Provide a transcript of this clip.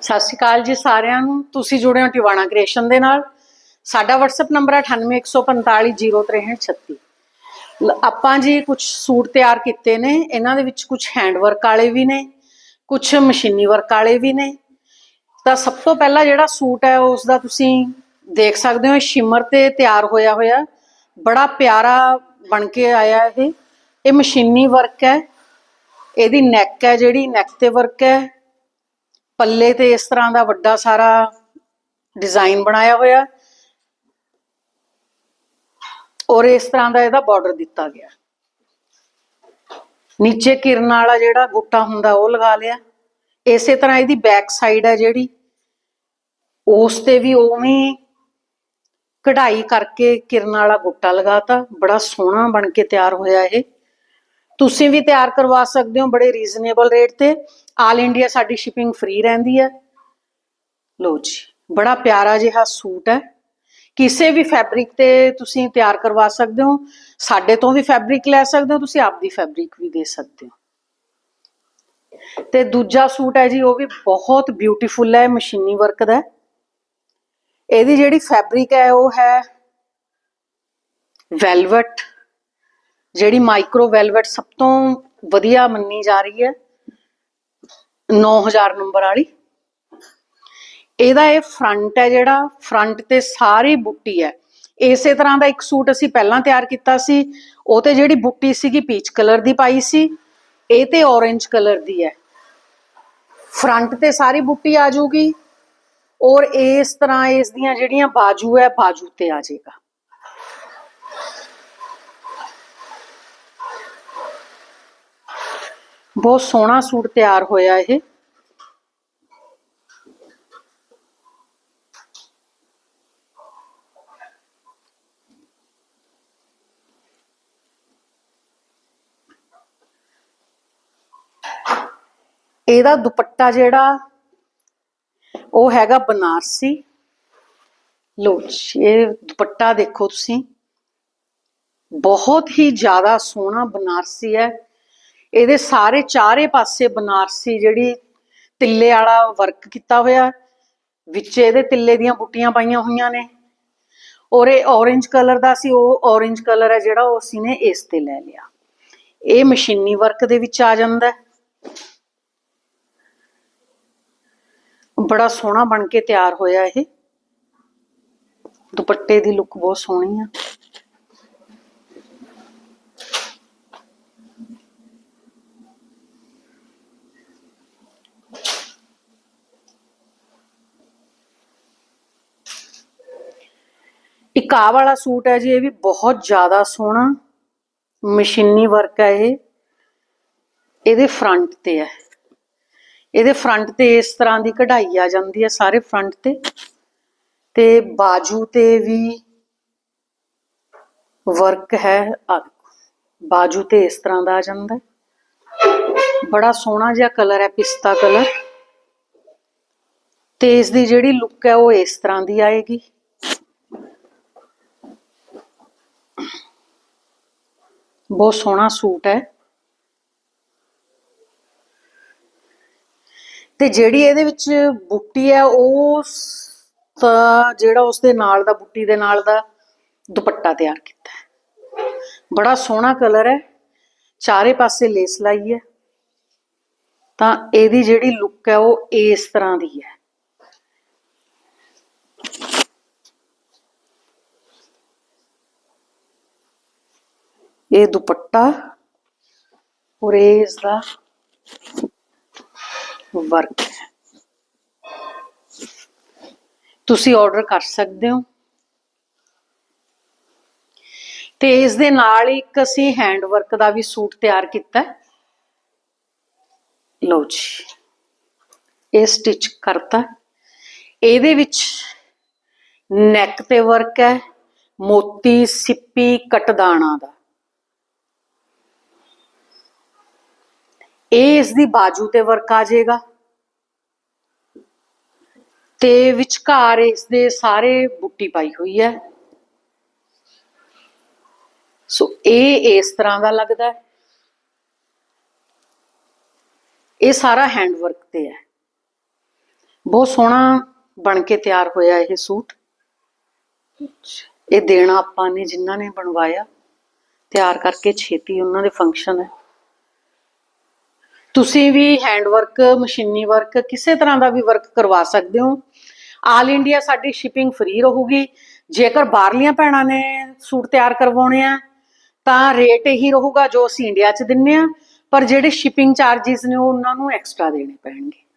ਸਤਿ ਸ਼੍ਰੀ ਅਕਾਲ ਜੀ ਸਾਰਿਆਂ ਨੂੰ। ਤੁਸੀਂ ਜੁੜੇ ਹੋ ਟਿਵਾਣਾ ਕ੍ਰੀਏਸ਼ਨ ਦੇ ਨਾਲ। ਸਾਡਾ WhatsApp ਨੰਬਰ ਹੈ 9815506336 ਲ- ਆਪਾਂ ਜੀ ਕੁਝ ਸੂਟ ਤਿਆਰ ਕੀਤੇ ਨੇ। ਇਹਨਾਂ ਦੇ ਵਿੱਚ ਕੁਝ ਹੈਂਡ ਵਰਕ ਵਾਲੇ ਵੀ ਨੇ ਕੁਝ ਮਸ਼ੀਨੀ ਵਰਕ ਵਾਲੇ ਵੀ ਨੇ। ਤਾਂ ਸਭ ਤੋਂ ਪਹਿਲਾਂ ਜਿਹੜਾ ਸੂਟ ਹੈ ਉਸ ਦਾ ਤੁਸੀਂ ਦੇਖ ਸਕਦੇ ਹੋ, ਇਹ ਸ਼ਿਮਰ ਤੇ ਤਿਆਰ ਹੋਇਆ ਹੋਇਆ। ਬੜਾ ਪਿਆਰਾ ਬਣ ਕੇ ਆਇਆ ਇਹ। ਇਹ ਮਸ਼ੀਨੀ ਵਰਕ ਹੈ। ਇਹਦੀ ਨੈਕ ਹੈ ਜਿਹੜੀ ਨੈਕ ਤੇ ਵਰਕ ਹੈ। ਪੱਲੇ ਤੇ ਇਸ ਤਰ੍ਹਾਂ ਦਾ ਵੱਡਾ ਸਾਰਾ ਡਿਜ਼ਾਈਨ ਬਣਾਇਆ ਹੋਇਆ। ਔਰ ਇਸ ਤਰ੍ਹਾਂ ਦਾ ਇਹਦਾ ਬਾਰਡਰ ਦਿੱਤਾ ਗਿਆ। ਨੀਚੇ ਕਿਰਨ ਵਾਲਾ ਜਿਹੜਾ ਗੁੱਟਾ ਹੁੰਦਾ, ਉਹ ਲਗਾ ਲਿਆ। ਇਸੇ ਤਰ੍ਹਾਂ ਇਹਦੀ ਬੈਕ ਸਾਈਡ ਹੈ ਜਿਹੜੀ। ਉਸ ਤੇ ਵੀ ਉਵੇਂ ਕਢਾਈ ਕਰਕੇ ਕਿਰਨ ਵਾਲਾ ਗੁੱਟਾ ਲਗਾਤਾ। ਬੜਾ ਸੋਹਣਾ ਬਣ ਕੇ ਤਿਆਰ ਹੋਇਆ ਇਹ। ਤੁਸੀਂ ਵੀ ਤਿਆਰ ਕਰਵਾ ਸਕਦੇ ਹੋ ਬੜੇ ਰੀਜ਼ਨੇਬਲ ਰੇਟ ਤੇ। ਆਲ ਇੰਡੀਆ ਸਾਡੀ ਸ਼ਿਪਿੰਗ ਫ੍ਰੀ ਰਹਿੰਦੀ ਹੈ। ਲੋ ਜੀ, ਬੜਾ ਪਿਆਰਾ ਜਿਹਾ ਸੂਟ ਹੈ। ਕਿਸੇ ਵੀ ਫੈਬਰਿਕ ਤੇ ਤੁਸੀਂ ਤਿਆਰ ਕਰਵਾ ਸਕਦੇ ਹੋ। ਸਾਡੇ ਤੋਂ ਵੀ ਫੈਬਰਿਕ ਲੈ ਸਕਦੇ ਹੋ, ਤੁਸੀਂ ਆਪਦੀ ਫੈਬਰਿਕ ਵੀ ਦੇ ਸਕਦੇ ਹੋ। ਤੇ ਦੂਜਾ ਸੂਟ ਹੈ ਜੀ, ਉਹ ਵੀ ਬਹੁਤ ਬਿਊਟੀਫੁਲ ਹੈ, ਮਸ਼ੀਨੀ ਵਰਕ ਦਾ ਇਹਦੀ ਜਿਹੜੀ ਫੈਬਰਿਕ ਹੈ, ਉਹ ਹੈ ਵੈਲਵਟ ਜਿਹੜੀ ਮਾਈਕਰੋ ਵੈਲਵਟ ਸਭ ਤੋਂ ਵਧੀਆ ਮੰਨੀ ਜਾ ਰਹੀ ਹੈ। 9000 ਨੰਬਰ ਵਾਲੀ। ਇਹਦਾ ਇਹ ਫਰੰਟ ਹੈ ਜਿਹੜਾ ਫਰੰਟ ਤੇ ਸਾਰੀ ਬੁੱਟੀ ਹੈ। ਇਸੇ ਤਰ੍ਹਾਂ ਦਾ ਇੱਕ ਸੂਟ ਅਸੀਂ ਪਹਿਲਾਂ ਤਿਆਰ ਕੀਤਾ ਸੀ। ਉਹ ਤੇ ਜਿਹੜੀ ਬੁੱਟੀ ਸੀਗੀ ਪੀਚ ਕਲਰ ਦੀ ਪਾਈ ਸੀ। ਇਹ ਤੇ orange ਕਲਰ ਦੀ ਹੈ। ਫਰੰਟ ਤੇ ਸਾਰੀ ਬੁੱਟੀ ਆ ਜਾਊਗੀ। ਔਰ ਇਸ ਤਰ੍ਹਾਂ ਇਸ ਦੀਆਂ ਜਿਹੜੀਆਂ ਬਾਜੂ ਹੈ, ਬਾਜੂ ਤੇ ਆ ਜਾਏਗਾ। ਬਹੁਤ ਸੋਹਣਾ ਸੂਟ ਤਿਆਰ ਹੋਇਆ ਇਹ। ਇਹਦਾ ਦੁਪੱਟਾ ਜਿਹੜਾ, ਉਹ ਹੈਗਾ ਬਨਾਰਸੀ। ਲੋ ਇਹ ਦੁਪੱਟਾ ਦੇਖੋ ਤੁਸੀਂ। ਬਹੁਤ ਹੀ ਜ਼ਿਆਦਾ ਸੋਹਣਾ ਬਨਾਰਸੀ ਹੈ। ਇਹਦੇ ਸਾਰੇ ਚਾਰੇ ਪਾਸੇ ਬਨਾਰਸੀ ਜਿਹੜੀ ਤਿੱਲੇ ਵਾਲਾ ਵਰਕ ਕੀਤਾ ਹੋਇਆ ਵਿੱਚ ਇਹਦੇ ਤਿੱਲੇ ਦੀਆਂ ਬੁੱਟੀਆਂ ਪਾਈਆਂ ਹੋਈਆਂ ਨੇ। ਔਰ ਇਹ orange ਕਲਰ ਦਾ ਸੀ, ਉਹ orange ਕਲਰ ਹੈ ਜਿਹੜਾ ਉਹ ਅਸੀਂ ਨੇ ਇਸ ਤੇ ਲੈ ਲਿਆ। ਇਹ ਮਸ਼ੀਨੀ ਵਰਕ ਦੇ ਵਿੱਚ ਆ ਜਾਂਦਾ ਬੜਾ ਸੋਹਣਾ ਬਣ ਕੇ ਤਿਆਰ ਹੋਇਆ ਇਹ। ਦੁਪੱਟੇ ਦੀ ਲੁੱਕ ਬਹੁਤ ਸੋਹਣੀ ਆ। ਇੱਕ ਆਹ ਵਾਲਾ ਸੂਟ ਹੈ ਜੀ, ਇਹ ਵੀ ਬਹੁਤ ਜ਼ਿਆਦਾ ਸੋਹਣਾ, ਮਸ਼ੀਨੀ ਵਰਕ ਹੈ ਇਹ। ਇਹਦੇ ਫਰੰਟ ਤੇ ਹੈ। ਇਹਦੇ ਫਰੰਟ ਤੇ ਇਸ ਤਰ੍ਹਾਂ ਦੀ ਕਢਾਈ ਆ ਜਾਂਦੀ ਹੈ ਸਾਰੇ ਫਰੰਟ ਤੇ। ਤੇ ਬਾਜੂ ਤੇ ਵੀ ਵਰਕ ਹੈ ਬਾਜੂ ਤੇ ਇਸ ਤਰ੍ਹਾਂ ਦਾ ਆ ਜਾਂਦਾ ਬੜਾ ਸੋਹਣਾ ਜਿਹਾ ਕਲਰ ਹੈ, ਪਿਸਤਾ ਕਲਰ ਤੇ ਇਸ ਦੀ ਜਿਹੜੀ ਲੁੱਕ ਹੈ ਉਹ ਇਸ ਤਰ੍ਹਾਂ ਦੀ ਆਏਗੀ। ਬਹੁਤ ਸੋਹਣਾ ਸੂਟ ਹੈ। ਤੇ ਜਿਹੜੀ ਇਹਦੇ ਵਿੱਚ ਬੁੱਟੀ ਹੈ, ਉਹ ਤਾਂ ਜਿਹੜਾ ਉਸਦੇ ਨਾਲ ਦਾ, ਬੁੱਟੀ ਦੇ ਨਾਲ ਦਾ ਦੁਪੱਟਾ ਤਿਆਰ ਕੀਤਾ ਹੈ। ਬੜਾ ਸੋਹਣਾ ਕਲਰ ਹੈ। ਚਾਰੇ ਪਾਸੇ ਲੇਸ ਲਾਈ ਹੈ। ਤਾਂ ਇਹਦੀ ਜਿਹੜੀ ਲੁੱਕ ਹੈ, ਉਹ ਇਸ ਤਰ੍ਹਾਂ ਦੀ ਹੈ। ਇਹ ਦੁਪੱਟਾ ਔਰ ਇਹ ਇਸ ਦਾ ਵਰਕ ਹੈ। ਤੁਸੀਂ ਆਰਡਰ ਕਰ ਸਕਦੇ ਹੋ। ਤੇ ਇਸ ਦੇ ਨਾਲ ਇੱਕ ਅਸੀਂ ਹੈਂਡ ਵਰਕ ਦਾ ਵੀ ਸੂਟ ਤਿਆਰ ਕੀਤਾ ਲਓ ਜੀ, ਇਹ ਸਟਿਚ ਕਰਤਾ ਇਹਦੇ ਵਿੱਚ ਨੈਕ ਤੇ ਵਰਕ ਹੈ, ਮੋਤੀ, ਸਿੱਪੀ, ਕਟਦਾਣਾ ਦਾ। ਇਹ ਇਸ ਦੀ ਬਾਜੂ ਤੇ ਵਰਕ ਆ ਜਾਏਗਾ। ਤੇ ਵਿਚਕਾਰ ਇਸ ਦੇ ਸਾਰੇ ਬੁੱਟੀ ਪਾਈ ਹੋਈ ਹੈ। ਸੋ ਇਹ ਇਸ ਤਰ੍ਹਾਂ ਦਾ ਲੱਗਦਾ ਹੈ। ਇਹ ਸਾਰਾ ਹੈਂਡ ਵਰਕ ਤੇ ਹੈ। ਬਹੁਤ ਸੋਹਣਾ ਬਣ ਕੇ ਤਿਆਰ ਹੋਇਆ ਇਹ ਸੂਟ। ਇਹ ਦੇਣਾ ਆਪਾਂ ਨੇ ਜਿਨ੍ਹਾਂ ਨੇ ਬਣਵਾਇਆ। ਤਿਆਰ ਕਰਕੇ ਛੇਤੀ ਉਹਨਾਂ ਦੇ ਫੰਕਸ਼ਨ ਹੈ। ਤੁਸੀਂ ਵੀ ਹੈਂਡ ਵਰਕ ਮਸ਼ੀਨੀ ਵਰਕ ਕਿਸੇ ਤਰ੍ਹਾਂ ਦਾ ਵੀ ਵਰਕ ਕਰਵਾ ਸਕਦੇ ਹੋ। ਆਲ ਇੰਡੀਆ ਸਾਡੀ ਸ਼ਿਪਿੰਗ ਫ੍ਰੀ ਰਹੂਗੀ। ਜੇਕਰ ਬਾਹਰਲੀਆਂ ਭੈਣਾਂ ਨੇ ਸੂਟ ਤਿਆਰ ਕਰਵਾਉਣੇ ਆ, ਤਾਂ ਰੇਟ ਇਹੀ ਰਹੂਗਾ ਜੋ ਅਸੀਂ ਇੰਡੀਆ 'ਚ ਦਿੰਨੇ ਆ, ਪਰ ਜਿਹੜੇ ਸ਼ਿਪਿੰਗ ਚਾਰजेस ਨੇ ਉਹ ਉਹਨਾਂ ਨੂੰ ਐਕਸਟਰਾ ਦੇਣੇ ਪੈਣਗੇ।